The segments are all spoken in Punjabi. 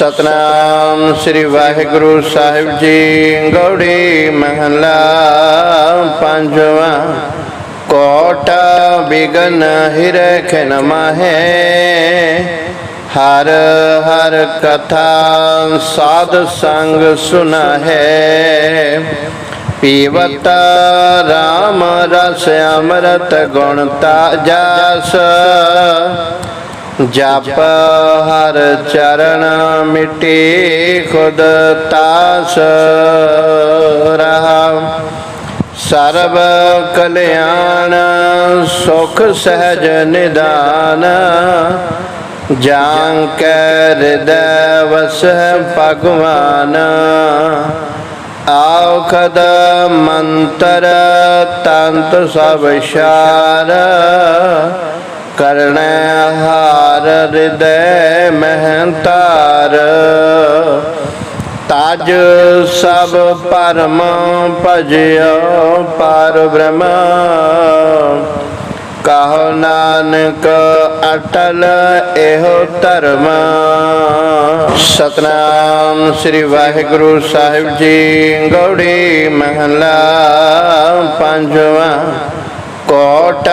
ਸਤਨਾਮ ਸ੍ਰੀ ਵਾਹਿਗੁਰੂ ਸਾਹਿਬ ਜੀ। ਗੌੜੀ ਮਹਲਾ ਪੰਜਵਾ। ਕੋਟ ਬਿਗਨ ਹਿਰੈ ਖਨ ਮਾਹੇ। ਹਰ ਹਰ ਕਥਾ ਸਾਧ ਸੰਗ ਸੁਨਾਹੇ। ਪੀਵਤ ਰਾਮ ਰਸ ਅੰਮ੍ਰਿਤ ਗੁਣ ਤਾ ਜਸ। ਜਪ ਹਰ ਚਰਨ ਮਿਟੇ ਖੁਦ ਤਾਸ ਰਹਾ। ਸਰਬ ਕਲਿਆਣ ਸੁਖ ਸਹਿਜ ਨਿਦਾਨ ਜਾਂ ਕੈ ਹਿਰਦੈ ਵਸੈ ਭਗਵਾਨ। ਆਖਦ ਮੰਤਰ ਤੰਤ ਸਭ ਸ਼ਾਰ ਕਰਨ ਹਾਰ ਹਿਰਦੈ ਮਹੰਤਾਰ ਤਜ ਸਭ ਪਰਮ ਭਜਿਓ ਪਰ ਬ੍ਰਹਮ। ਕਹੋ ਨਾਨਕ ਅਟਲ ਇਹੋ ਧਰਮ। ਸਤਨਾਮ ਸ੍ਰੀ ਵਾਹਿਗੁਰੂ ਸਾਹਿਬ ਜੀ, ਗੌੜੀ ਮਹਲਾ ਪੰਜਵਾ। ਕੋਟ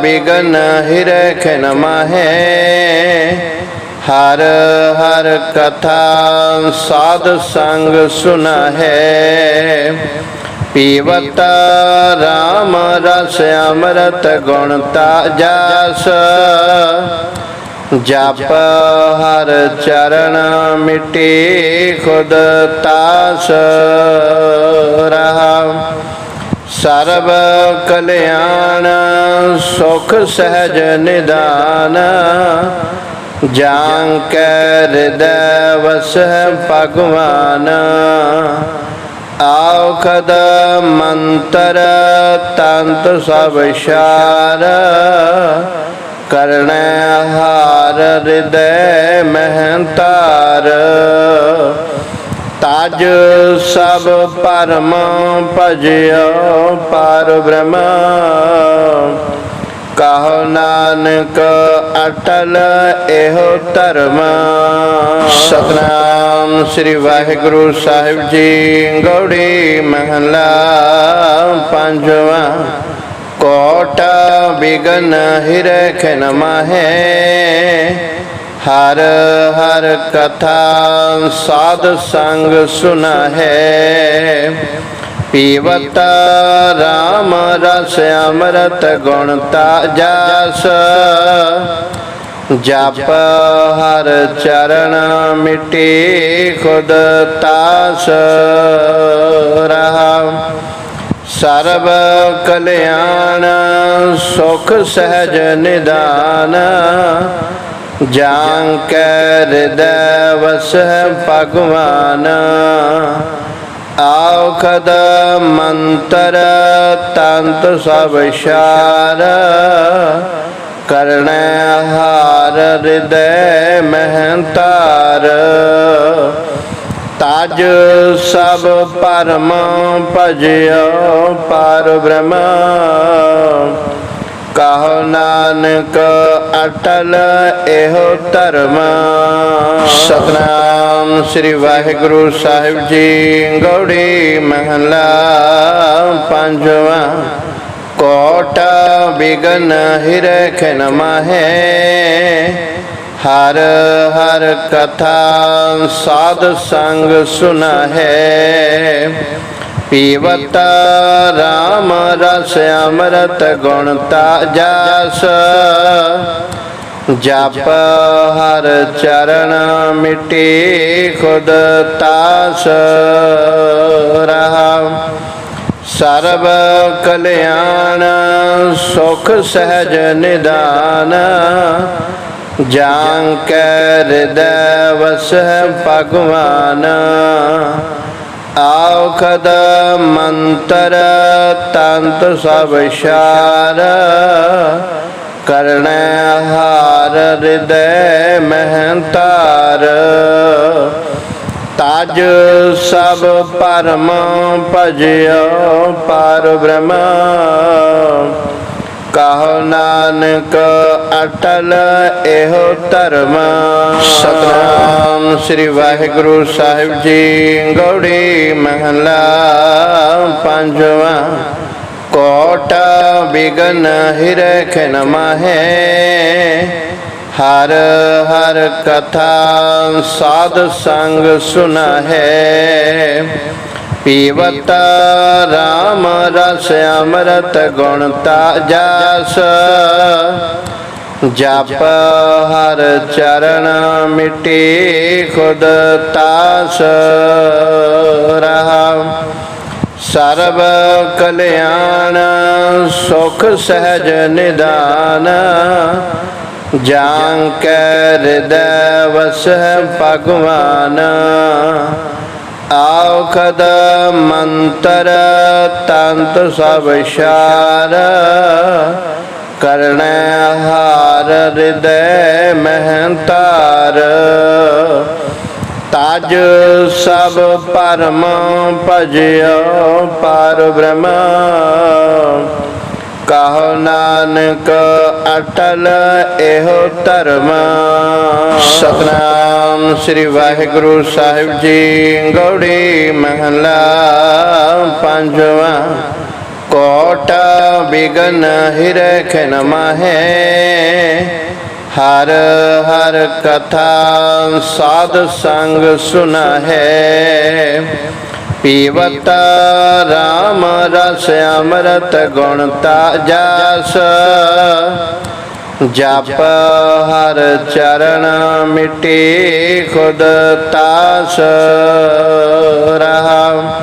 ਬਿਗਨ ਹਿਰੈ ਖਨ ਮਾਹੇ। ਹਰ ਹਰ ਕਥਾ ਸਾਧ ਸੰਗ ਸੁਨਾਹੇ। ਪੀਵਤ ਰਾਮ ਰਸ ਅੰਮ੍ਰਿਤ ਗੁਣ ਤਾ ਜਪ ਹਰ ਚਰਨ ਮਿਟੇ ਖੁਦ ਤਾਸ। ਰਹਾ ਸਰਬ ਕਲਿਆਣ, ਸੁਖ ਸਹਿਜ ਨਿਦਾਨ। ਜਾਂ ਕੈ ਹਿਰਦੈ ਵਸੈ ਭਗਵਾਨ। ਆਖਦ ਮੰਤਰ ਤੰਤ ਸਭ ਸ਼ਾਰ ਕਰਣੈ ਹਾਰ ਹਿਰਦੈ ਮਹੰਤਾਰ। ਤਜ ਸਭ ਪਰਮ ਭਜਿਓ, ਪਰ ਬ੍ਰਹਮ। ਕਹੋ ਨਾਨਕ ਅਟਲ ਇਹੋ ਧਰਮ। ਸਤਨਾਮ ਸ੍ਰੀ ਵਾਹਿਗੁਰੂ ਸਾਹਿਬ ਜੀ, ਗੌੜੀ ਮਹਲਾ ਪੰਜਵਾ। ਕੋਟ ਬਿਗਨ ਹਿਰੈ ਖਨ ਹਰ ਹਰ ਕਥਾ ਸਾਧ ਸੰਗ ਸੁਨਾਹੇ। ਪੀਵਤ ਰਾਮ ਰਸ ਅੰਮ੍ਰਿਤ ਗੁਣ ਤਾ ਜਪ ਹਰ ਚਰਨ ਮਿਟੇ ਖੁਦ ਤਾਸ। ਰਹਾ ਸਰਬ ਕਲਿਆਣ ਸੁਖ ਸਹਿਜ ਨਿਦਾਨ। ਜਾਂ ਕੈ ਹਿਰਦੈ ਵਸੈ ਭਗਵਾਨ। ਆਖਦ ਮੰਤਰ ਤੰਤ ਸਭ ਸ਼ਾਰ। ਕਰਣੈ ਹਾਰ ਹਿਰਦੈ ਮਹੰਤਾਰ ਤਜ ਸਭ ਪਰਮ ਭਜਿਓ ਪਰ ਬ੍ਰਹਮ। ਕਹੋ ਨਾਨਕ ਅਟਲ ਇਹੋ ਧਰਮ। ਸਤਨਾਮ ਸ੍ਰੀ ਵਾਹਿਗੁਰੂ ਸਾਹਿਬ ਜੀ, ਗੌੜੀ ਮਹਲਾ ਪੰਜਵਾ। ਕੋਟ ਬਿਗਨ ਹਿਰੈ ਖਨ ਹਰ ਹਰ ਕਥਾ ਸਾਧ ਸੰਗ ਸੁਨਾਹੇ। ਪੀਵਤ ਰਾਮ ਰਸ ਅੰਮ੍ਰਿਤ ਗੁਣ ਤਾ ਜਪ ਹਰ ਚਰਨ ਮਿਟੇ ਖੁਦ ਤਾਸ। ਰਹਾ ਸਰਬ ਕਲਿਆਣ ਸੁਖ ਸਹਿਜ ਨਿਦਾਨ। ਜਾਂ ਕੈ ਹਿਰਦੈ ਵਸੈ ਭਗਵਾਨ। ਆਖਦ ਮੰਤਰ ਤੰਤ ਸਭ ਸ਼ਾਰ। ਕਰਣੈ ਹਾਰ ਹਿਰਦੈ ਮਹੰਤਾਰ ਤਜ ਸਭ ਪਰਮ ਭਜਿਓ ਪਰ ਬ੍ਰਹਮ। ਕਹੋ ਨਾਨਕ, ਅਟਲ ਇਹੋ ਧਰਮ। ਸਤਨਾਮ ਸ੍ਰੀ ਵਾਹਿਗੁਰੂ ਸਾਹਿਬ ਜੀ, ਗੌੜੀ ਮਹਲਾ ਪੰਜਵਾ। ਕੋਟ ਬਿਗਨ ਹਿਰੈ ਖਨ ਹਰ ਹਰ ਕਥਾ ਸਾਧ ਸੰਗ ਸੁਨਾ ਹੈ ਪੀਵਤ ਰਾਮ ਰਸ ਅੰਮ੍ਰਿਤ ਗੁਣ ਤਾ ਜਪ ਹਰ ਚਰਨ ਮਿਟੀ ਖੁਦ ਤਾਸ। ਰਹਾ ਸਰਬ ਕਲਿਆਣ ਸੁਖ ਸਹਿਜ ਨਿਦਾਨ। ਜਾਂ ਕੈ ਹਿਰਦੈ ਵਸੈ ਭਗਵਾਨ। ਆਖਦ ਮੰਤਰ ਤੰਤ ਸਭ ਸ਼ਾਰ ਕਰਣੈ ਹਾਰ ਹਿਰਦੈ ਮਹੰਤਾਰ। ਤਾਜ ਸਭ ਪਰਮ ਭਜਿਓ ਪਰ ਬ੍ਰਹਮ। ਕਹੋ ਨਾਨਕ ਅਟਲ ਇਹੋ ਧਰਮ। ਸਤਨਾਮ ਸ੍ਰੀ ਵਾਹਿਗੁਰੂ ਸਾਹਿਬ ਜੀ, ਗੌੜੀ ਮਹਲਾ ਪੰਜਵਾ। ਕੋਟ ਬਿਗਨ ਹਿਰੈ ਖਨ ਹਰ ਹਰ ਕਥਾ ਸਾਧ ਸੰਗ ਸੁਨਾ ਹੈ ਪੀਵਤ ਰਾਮ ਰਸ ਅੰਮ੍ਰਿਤ ਗੁਣ ਤਾ ਜਪ ਹਰ ਚਰਨ ਮਿਟੀ ਖੁਦ ਤਾਸ। ਰਹਾ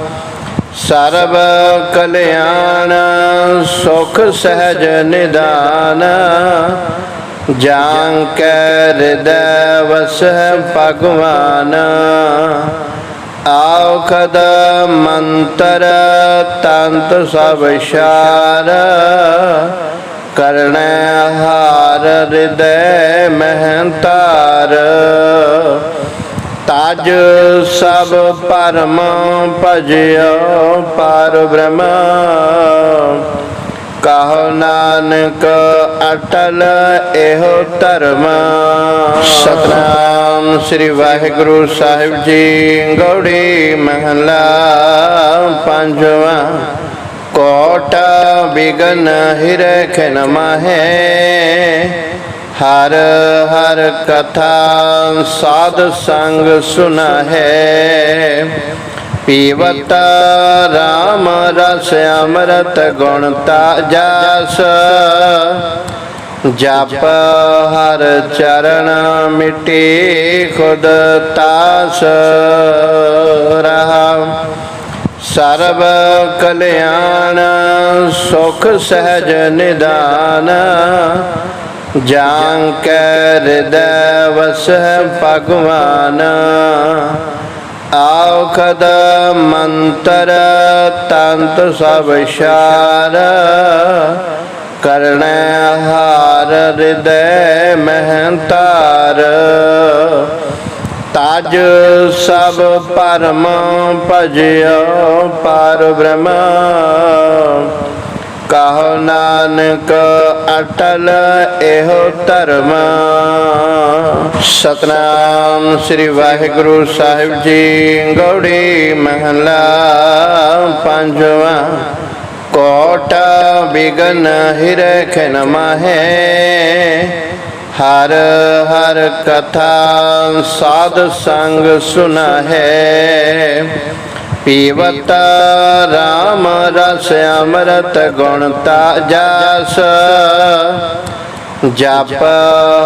ਸਰਬ ਕਲਿਆਣ ਸੁਖ ਸਹਿਜ ਨਿਦਾਨ। ਜਾਂ ਕੈ ਹਿਰਦੈ ਵਸੈ ਭਗਵਾਨ। ਆਖਦ ਮੰਤਰ ਤੰਤ ਸਭ ਸ਼ਾਰ ਕਰਣੈ ਹਾਰ ਹਿਰਦੈ ਮਹੰਤਾਰ। ਤਾਜ ਸਭ ਪਰਮ ਭਜਿਓ ਪਰ ਬ੍ਰਹਮ। ਕਹੋ ਨਾਨਕ ਅਟਲ ਇਹੋ ਧਰਮ। ਸਤਨਾਮ ਸ੍ਰੀ ਵਾਹਿਗੁਰੂ ਸਾਹਿਬ ਜੀ, ਗੌੜੀ ਮਹਲਾ ਪੰਜਵਾ। ਕੋਟ ਬਿਗਨ ਹਿਰੈ ਖਨ ਹਰ ਹਰ ਕਥਾ ਸਾਧ ਸੰਗ ਸੁਨਾ ਹੈ ਪੀਵਤ ਰਾਮ ਰਸ ਅੰਮ੍ਰਿਤ ਗੁਣ ਤਾ ਜਪ ਹਰ ਚਰਨ ਮਿਟੀ ਖੁਦ ਤਾਸ। ਰਹਾ ਸਰਬ ਕਲਿਆਣ ਸੁਖ ਸਹਿਜ ਨਿਦਾਨ ਜਾਂ ਕੈ ਹਿਰਦੈ ਵਸੈ ਭਗਵਾਨ। ਆਖਦ ਮੰਤਰ ਤੰਤ ਸਭ ਸ਼ਾਰ ਕਰਣੈ ਹਾਰ ਹਿਰਦੈ ਮਹੰਤਾਰ ਤਾਜ ਸਭ ਪਰਮ ਭਜਿਓ ਪਰ ਬ੍ਰਹਮ ਕਹੋ ਨਾਨਕ, ਅਟਲ ਇਹੋ ਧਰਮ। ਸਤਨਾਮ ਸ੍ਰੀ ਵਾਹਿਗੁਰੂ ਸਾਹਿਬ ਜੀ, ਗੌੜੀ ਮਹਲਾ ਪੰਜਵਾ। ਕੋਟ ਬਿਗਨ ਹਿਰੈ ਖਨ ਹਰ ਹਰ ਕਥਾ ਸਾਧ ਸੰਗ ਸੁਨਾ ਹੈ ਪੀਵਤ ਰਾਮ ਰਸ ਅੰਮ੍ਰਿਤ ਗੁਣ ਤਾ ਜਪ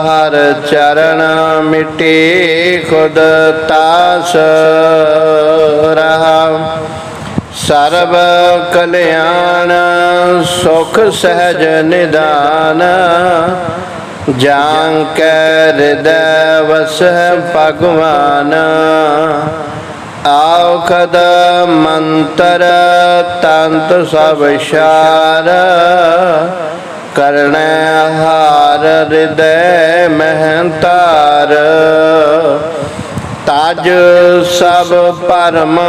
ਹਰ ਚਰਨ ਮਿਟੀ ਖੁਦ ਤਾਸ। ਰਹਾ ਸਰਬ ਕਲਿਆਣ ਸੁਖ ਸਹਿਜ ਨਿਦਾਨ। ਜਾਂ ਕੈ ਹਿਰਦੈ ਵਸੈ ਭਗਵਾਨ। ਆਖਦ ਮੰਤਰ ਤੰਤ ਸਭ ਸ਼ਾਰ ਕਰਣੈ ਹਾਰ ਹਿਰਦੈ ਮਹੰਤਾਰ ਤਾਜ ਸਭ ਪਰਮ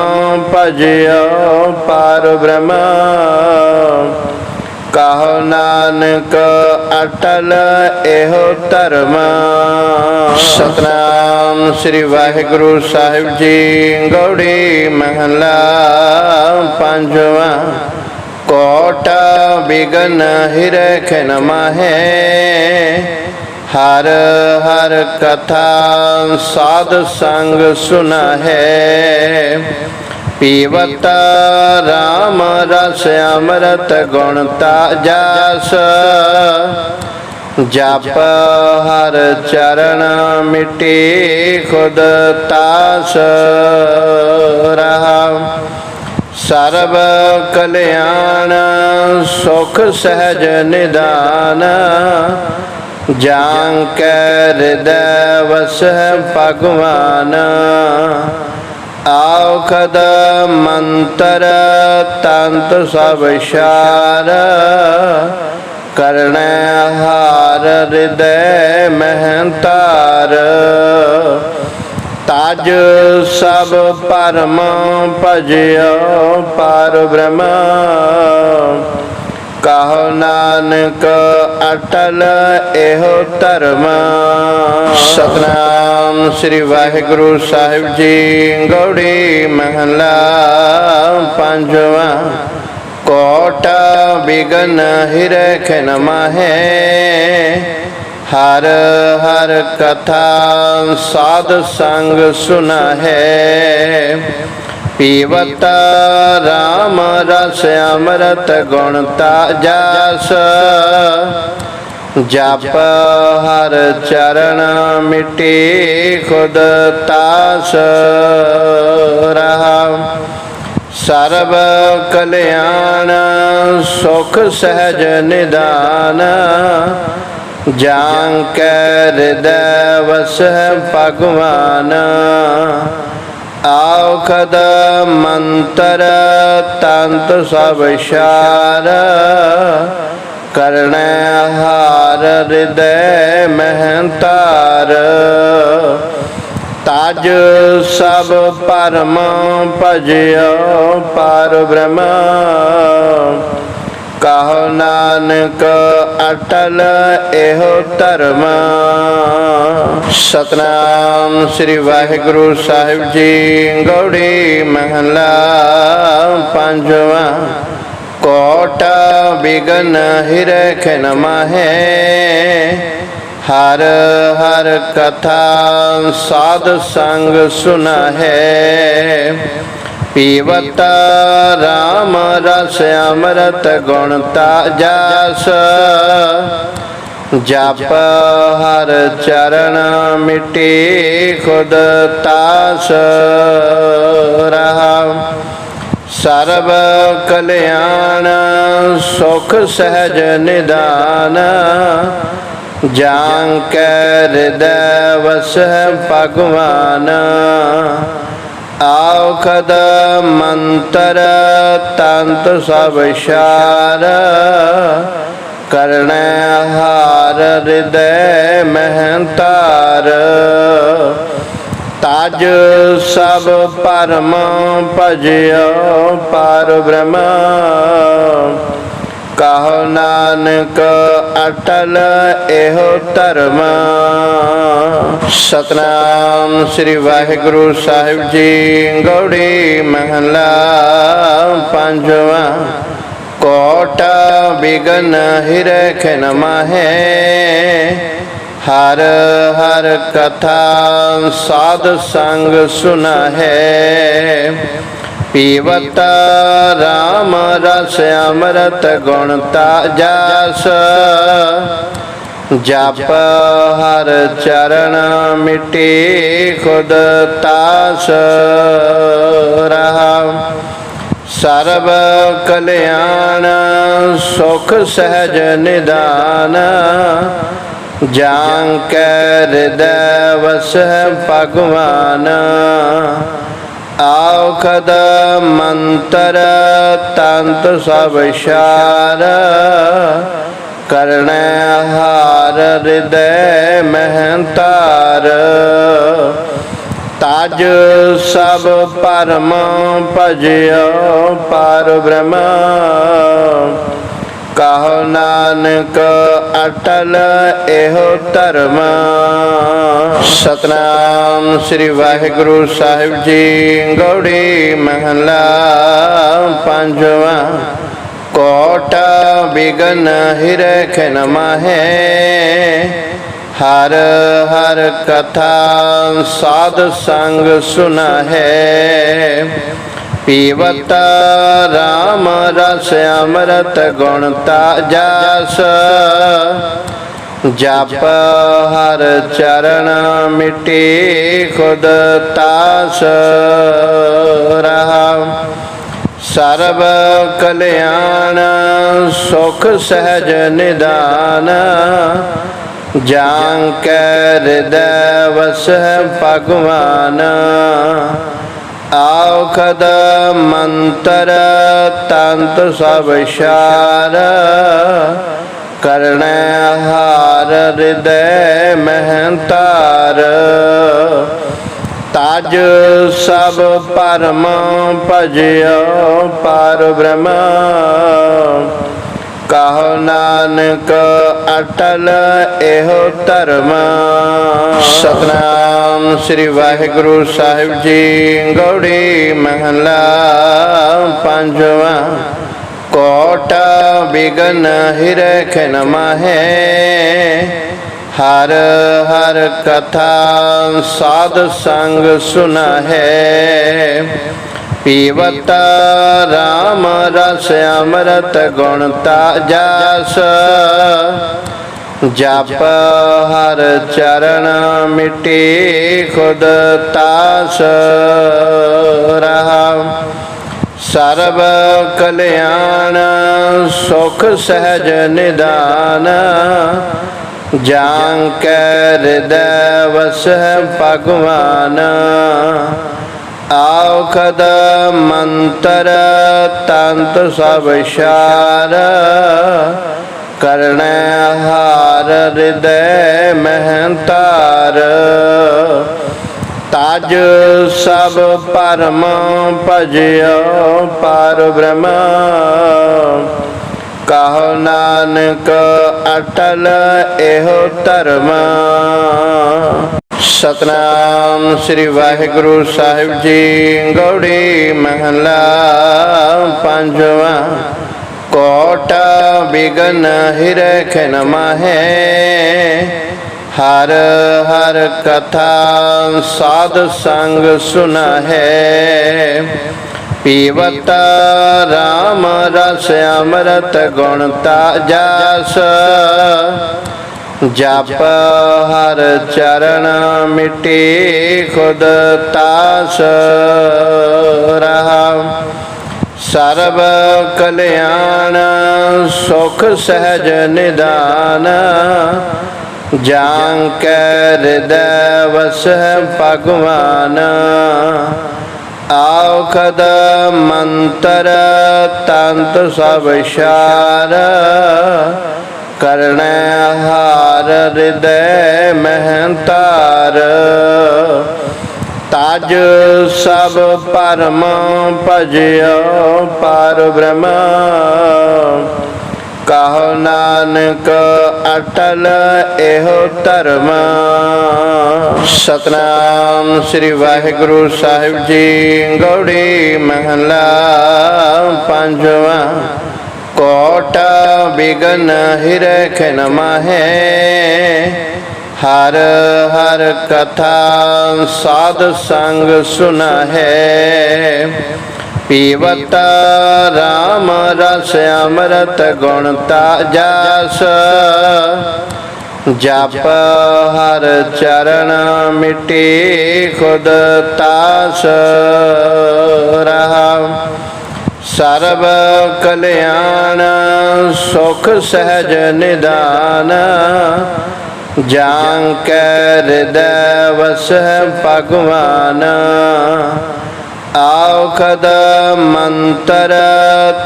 ਭਜਿਓ ਪਰ ਬ੍ਰਹਮ। ਕਹੋ ਨਾਨਕ, ਅਟਲ ਇਹੋ ਧਰਮ। ਸਤਨਾਮ ਸ੍ਰੀ ਵਾਹਿਗੁਰੂ ਸਾਹਿਬ ਜੀ, ਗੌੜੀ ਮਹਲਾ ਪੰਜਵਾ। ਕੋਟ ਬਿਗਨ ਹਿਰੈ ਮਾਹੇ। ਹਰ ਹਰ ਕਥਾ ਸਾਧ ਸੰਗ ਸੁਨਾਹੈ। ਪੀਵਤ ਰਾਮ ਰਸ ਅੰਮ੍ਰਿਤ ਗੁਣ ਤਾ ਜਪ ਹਰ ਚਰਨ ਮਿਟੇ ਖੁਦ ਤਾਸ। ਰਹਾ ਸਰਬ ਕਲਿਆਣ ਸੁਖ ਸਹਿਜ ਨਿਦਾਨ। ਜਾਂ ਕੈ ਹਿਰਦੈ ਵਸੈ ਭਗਵਾਨ। ਆਖਦ ਮੰਤਰ ਤੰਤ ਸਭ ਸ਼ਾਰ ਕਰਣੈ ਹਾਰ ਹਿਰਦੈ ਮਹੰਤਾਰ ਤਜ ਸਭ ਪਰਮ ਭਜਿਓ ਪਰ ਬ੍ਰਹਮ ਕਹੋ ਨਾਨਕ, ਅਟਲ ਇਹੋ ਧਰਮ। ਸਤਨਾਮ ਸ੍ਰੀ ਵਾਹਿਗੁਰੂ ਸਾਹਿਬ ਜੀ, ਗੌੜੀ ਮਹਲਾ ਪੰਜਵਾ। ਕੋਟ ਬਿਗਨ ਹਿਰੈ ਖਨ ਹਰ ਹਰ ਕਥਾ ਸਾਧ ਸੰਗ ਸੁਨਾਹੈ। ਪੀਵਤ ਰਾਮ ਰਸ ਅੰਮ੍ਰਿਤ ਗੁਣ ਤਾ ਜਪ ਹਰ ਚਰਨ ਮਿਟੇ ਖੁਦ ਤਾਸ। ਰਹਾ ਸਰਬ ਕਲਿਆਣ ਸੁਖ ਸਹਿਜ ਨਿਦਾਨ। ਜਾਂ ਕੈ ਹਿਰਦੈ ਵਸੈ ਭਗਵਾਨ। ਆਖਦ ਮੰਤਰ ਤੰਤ ਸਭ ਸ਼ਾਰ ਕਰਣੈ ਹਾਰ ਹਿਰਦੈ ਮਹੰਤਾਰ। ਤਜ ਸਭ ਪਰਮ ਭਜਿਓ ਪਰ ਬ੍ਰਹਮ। ਕਹੋ ਨਾਨਕ ਅਟਲ ਇਹੋ ਧਰਮ। ਸਤਨਾਮ ਸ੍ਰੀ ਵਾਹਿਗੁਰੂ ਸਾਹਿਬ ਜੀ, ਗੌੜੀ ਮਹਲਾ ਪੰਜਵਾ। ਕੋਟ ਬਿਗਨ ਹਿਰੈ ਖਨ ਹਰ ਹਰ ਕਥਾ ਸਾਧ ਸੰਗ ਸੁਨਾਹੈ। ਪੀਵਤ ਰਾਮ ਰਸ ਅੰਮ੍ਰਿਤ ਗੁਣ ਤਾ ਜਪ ਹਰ ਚਰਨ ਮਿਟੇ ਖੁਦ ਤਾਸ। ਰਹਾ ਸਰਬ ਕਲਿਆਣ ਸੁਖ ਸਹਿਜ ਨਿਦਾਨ। ਜਾਂ ਕੈ ਹਿਰਦੈ ਵਸੈ ਭਗਵਾਨ। ਆਖਦ ਮੰਤਰ ਤੰਤ ਸਭ ਸ਼ਾਰ ਕਰਣੈ ਹਾਰ ਹਿਰਦੈ ਮਹੰਤਾਰ। ਤਜ ਸਭ ਪਰਮ ਭਜਿਓ ਪਰ ਬ੍ਰਹਮ। ਕਹੋ ਨਾਨਕ ਅਟਲ ਇਹੋ ਧਰਮ। ਸਤਨਾਮ ਸ੍ਰੀ ਵਾਹਿਗੁਰੂ ਸਾਹਿਬ ਜੀ, ਗੌੜੀ ਮਹਲਾ ਪੰਜਵਾ। ਕੋਟ ਬਿਗਨ ਹਿਰੈ ਖਨ ਹਰ ਹਰ ਕਥਾ ਸਾਧ ਸੰਗ ਸੁਨਾਹੈ। ਪੀਵਤ ਰਾਮ ਰਸ ਅੰਮ੍ਰਿਤ ਗੁਣ ਤਾ ਜਪ ਹਰ ਚਰਨ ਮਿਟੇ ਖੁਦ ਤਾਸ। ਰਹਾ ਸਰਬ ਕਲਿਆਣ ਸੁਖ ਸਹਿਜ ਨਿਦਾਨ। ਜਾਂ ਕੈ ਹਿਰਦੈ ਵਸੈ ਭਗਵਾਨ। ਆਖਦ ਮੰਤਰ ਤੰਤ ਸਭ ਸ਼ਾਰ ਕਰਣੈ ਹਾਰ ਹਿਰਦੈ ਮਹੰਤਾਰ। ਤਜ ਸਭ ਪਰਮ ਭਜਿਓ ਪਰ ਬ੍ਰਹਮ। ਕਹੋ ਨਾਨਕ, ਅਟਲ ਇਹੋ ਧਰਮ। ਸਤਨਾਮ ਸ੍ਰੀ ਵਾਹਿਗੁਰੂ ਸਾਹਿਬ ਜੀ, ਗੌੜੀ ਮਹਲਾ ਪੰਜਵਾ। ਕੋਟ ਬਿਗਨ ਹਿਰੈ ਖਨ ਹਰ ਹਰ ਕਥਾ ਸਾਧ ਸੰਗ ਸੁਨਾ ਹੈ ਪੀਵਤ ਰਾਮ ਰਸ ਅੰਮ੍ਰਿਤ ਗੁਣ ਤਾ ਜਪ ਹਰ ਚਰਨ ਮਿਟੇ ਖੁਦ ਤਾਸ। ਰਹਾ ਸਰਬ ਕਲਿਆਣ ਸੁਖ ਸਹਿਜ ਨਿਦਾਨ। ਜਾਂ ਕੈ ਹਿਰਦੈ ਵਸੈ ਭਗਵਾਨ। ਆਖਦ ਮੰਤਰ ਤੰਤ ਸਭ ਸ਼ਾਰ ਕਰਣੈ ਹਾਰ ਹਿਰਦੈ ਮਹੰਤਾਰ। ਤਜ ਸਭ ਪਰਮ ਭਜਿਓ ਪਰ ਬ੍ਰਹਮ। ਕਹੋ ਨਾਨਕ ਅਟਲ ਇਹੋ ਧਰਮ। ਸਤਨਾਮ ਸ੍ਰੀ ਵਾਹਿਗੁਰੂ ਸਾਹਿਬ ਜੀ, ਗੌੜੀ ਮਹਲਾ ਪੰਜਵਾ। ਕੋਟ ਬਿਗਨ ਹਿਰੈ ਖਨ ਹਰ ਹਰ ਕਥਾ ਸਾਧ ਸੰਗ ਸੁਨਾ ਹੈ ਪੀਵਤ ਰਾਮ ਰਸ ਅੰਮ੍ਰਿਤ ਗੁਣ ਤਾ ਜਪ ਹਰ ਚਰਨ ਮਿਟੇ ਖੁਦ ਤਾਸ। ਰਹਾ ਸਰਬ ਕਲਿਆਣ ਸੁਖ ਸਹਿਜ ਨਿਦਾਨ। ਜਾਂ ਕੈ ਹਿਰਦੈ ਵਸੈ ਭਗਵਾਨ। ਆਖਦ ਮੰਤਰ ਤੰਤ ਸਭ ਸ਼ਾਰ ਕਰਣੈ ਹਾਰ ਹਿਰਦੈ ਮਹੰਤਾਰ। ਤਜ ਸਭ ਪਰਮ ਭਜਿਓ ਪਰ ਬ੍ਰਹਮ। ਕਹੋ ਨਾਨਕ ਅਟਲ ਇਹੋ ਧਰਮ। ਸਤਨਾਮ ਸ੍ਰੀ ਵਾਹਿਗੁਰੂ ਸਾਹਿਬ ਜੀ, ਗੌੜੀ ਮਹਲਾ ਪੰਜਵਾ। ਕੋਟ ਬਿਗਨ ਹਿਰੈ ਖਨ ਮਾਹੇ। ਹਰ ਹਰ ਕਥਾ ਸਾਧ ਸੰਗ ਸੁਨਾ ਹੈ ਪੀਵਤ ਰਾਮ ਰਸ ਅੰਮ੍ਰਿਤ ਗੁਣ ਤਾ ਜਸ। ਜਪ ਹਰ ਚਰਨ ਮਿਟੇ ਖੁਦ ਤਾਸ ਰਹਾ। ਸਰਬ ਕਲਿਆਣ ਸੁਖ ਸਹਿਜ ਨਿਦਾਨ ਜਾਂ ਕੈ ਹਿਰਦੈ ਵਸੈ ਭਗਵਾਨ। ਆਖਦ ਮੰਤਰ ਤੰਤ ਸਭ ਸ਼ਾਰ ਕਰਣੈ ਹਾਰ ਹਿਰਦੈ ਮਹੰਤਾਰ ਤਜ ਸਭ ਪਰਮ ਭਜਿਓ ਪਰ ਬ੍ਰਹਮ। ਕਹੋ ਨਾਨਕ ਅਟਲ ਇਹੋ ਧਰਮ। ਸਤਨਾਮ ਸ੍ਰੀ ਵਾਹਿਗੁਰੂ ਸਾਹਿਬ ਜੀ, ਗੌੜੀ ਮਹਲਾ ਪੰਜਵਾ। ਕੋਟ ਬਿਗਨ ਹਿਰੈ ਖਨ ਹਰ ਹਰ ਕਥਾ ਸਾਧ ਸੰਗ ਸੁਨਾ ਹੈ ਪੀਵਤ ਰਾਮ ਰਸ ਅੰਮ੍ਰਿਤ ਗੁਣ ਤਾ ਜਪ ਹਰ ਚਰਨ ਮਿਟੇ ਖੁਦ ਤਾਸ ਰਹਾ ਸਰਬ ਕਲਿਆਣ, ਸੁਖ ਸਹਿਜ ਨਿਦਾਨ। ਜਾਂ ਕੈ ਹਿਰਦੈ ਵਸੈ ਭਗਵਾਨ। ਆਖਦ ਮੰਤਰ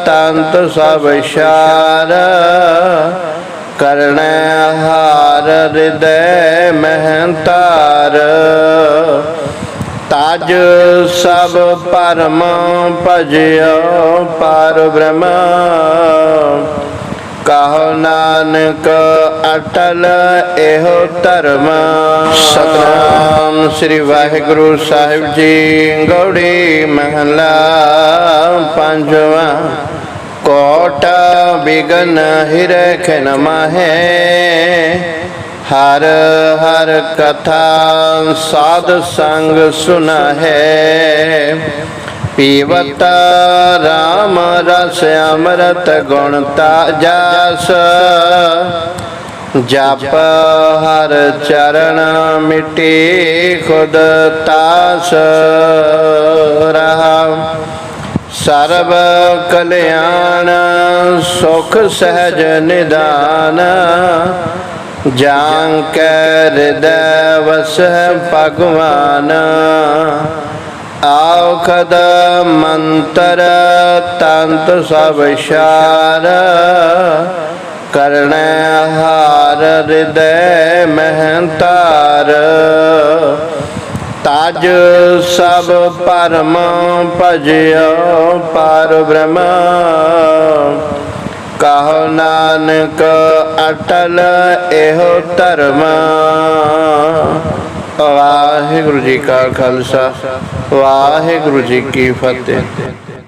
ਤੰਤ ਸਭ ਸ਼ਾਰ ਕਰਣੈ ਹਾਰ ਹਿਰਦੈ ਮਹੰਤਾਰ। ਤਜ ਸਭ ਪਰਮ ਭਜਿਓ, ਪਰ ਬ੍ਰਹਮ ਕਹੋ ਨਾਨਕ ਅਟਲ ਇਹੋ ਧਰਮ। ਸਤਨਾਮ ਸ੍ਰੀ ਵਾਹਿਗੁਰੂ ਸਾਹਿਬ ਜੀ, ਗੌੜੀ ਮਹਲਾ ਪੰਜਵਾ। ਕੋਟ ਬਿਗਨ ਹਿਰੇ ਖਨ ਹਰ ਹਰ ਕਥਾ ਸਾਧ ਸੰਗ ਸੁਨਾਹੇ। ਪੀਵਤ ਰਾਮ ਰਸ ਅੰਮ੍ਰਿਤ ਗੁਣ ਤਾਜਸ। ਜਪ ਹਰ ਚਰਨ ਮਿਟੀ ਖੁਦ ਤਾਸ। ਰਹਾ ਸਰਬ ਕਲਿਆਣ ਸੁਖ ਸਹਿਜ ਨਿਦਾਨ ਜਾਂ ਕੈ ਹਿਰਦੈ ਭਗਵਾਨ। ਆਖਦ ਮੰਤਰ ਤੰਤ ਸਭ ਸ਼ਾਰ। ਕਰਣ ਹਾਰ ਹਿਰਦੈ ਮਹੰਤਾਰ ਤਜ ਸਭ ਪਰਮ ਭਜਿਓ ਪਰ ਬ੍ਰਹਮ। ਕਹੋ ਨਾਨਕ ਅਟਲ ਇਹੋ ਧਰਮ। ਵਾਹਿਗੁਰੂ ਜੀ ਕਾ ਖਾਲਸਾ ਵਾਹਿਗੁਰੂ ਜੀ ਕੀ ਫਤਿਹ।